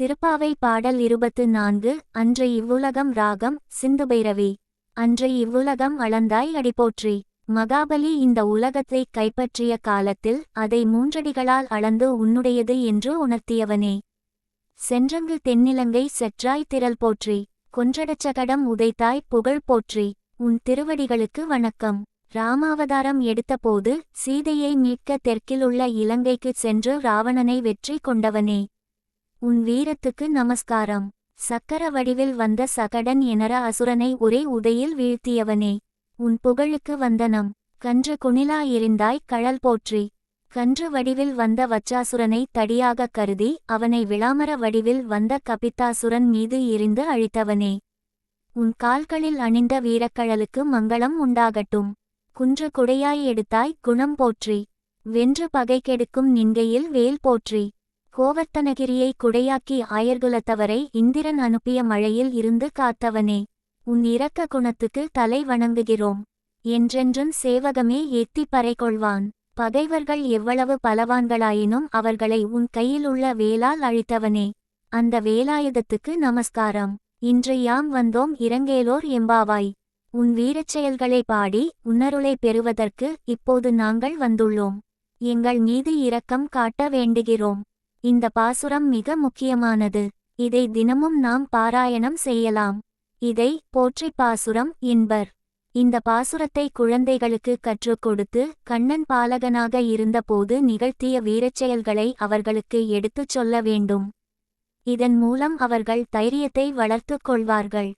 திருப்பாவை பாடல் இருபத்து நான்கு அன்று இவ்வுலகம் ராகம் சிந்துபைரவி. அன்று இவ்வுலகம் அளந்தாய் அடிபோற்றி. மகாபலி இந்த உலகத்தை கைப்பற்றிய காலத்தில் அதை மூன்றடிகளால் அளந்து உன்னுடையது என்று உணர்த்தியவனே. சென்றங்கு தென்னிலங்கை செற்றாய் திரள் போற்றி. கொன்றடச்சகடம் உதைத்தாய் புகழ் போற்றி. உன் திருவடிகளுக்கு வணக்கம். ராமாவதாரம் எடுத்தபோது சீதையை மீட்க தெற்கிலுள்ள இலங்கைக்குச் சென்று ராவணனை வெற்றி கொண்டவனே. உன் வீரத்துக்கு நமஸ்காரம். சக்கர வடிவில் வந்த சகடன் எனர அசுரனை ஒரே உதையில் வீழ்த்தியவனே. உன் புகழுக்கு வந்தனம். கன்று குணிலா எரிந்தாய் கழல் போற்றி. கன்று வடிவில் வந்த வச்சாசுரனை தடியாகக் கருதி அவனை விளாமர வடிவில் வந்த கபித்தாசுரன் மீது எரிந்து அழித்தவனே. உன் கால்களில் அணிந்த வீரக்கழலுக்கு மங்களம் உண்டாகட்டும். குன்று குடையாய் எடுத்தாய் குணம் போற்றி. வென்று பகை கெடுக்கும் நின்கையில் வேல் போற்றி. கோவர்த்தனகிரியை குடையாக்கி ஆயர்குலத்தவரை இந்திரன் அனுப்பிய மழையில் இருந்து காத்தவனே உன் இரக்க குணத்துக்கு தலை வணங்குகிறோம் என்றென்றும் சேவகமே ஏத்தி பறைகொள்வான். பகைவர்கள் எவ்வளவு பலவான்களாயினும் அவர்களை உன் கையில் உள்ள வேலால் அழித்தவனே அந்த வேலாயுதத்துக்கு நமஸ்காரம். இன்று யாம் வந்தோம் இறங்கேலோர் எம்பாவாய். உன் வீரச் செயல்களை பாடி உன்னருளை பெறுவதற்கு இப்போது நாங்கள் வந்துள்ளோம். எங்கள் மீது இரக்கம் காட்ட வேண்டுகிறோம். இந்த பாசுரம் மிக முக்கியமானது. இதை தினமும் நாம் பாராயணம் செய்யலாம். இதை போற்றி பாசுரம் என்பர். இந்த பாசுரத்தை குழந்தைகளுக்கு கற்றுக் கொடுத்து கண்ணன் பாலகனாக இருந்தபோது நிகழ்த்திய வீரச்செயல்களை அவர்களுக்கு எடுத்துச் சொல்ல வேண்டும். இதன் மூலம் அவர்கள் தைரியத்தை வளர்த்துக் கொள்வார்கள்.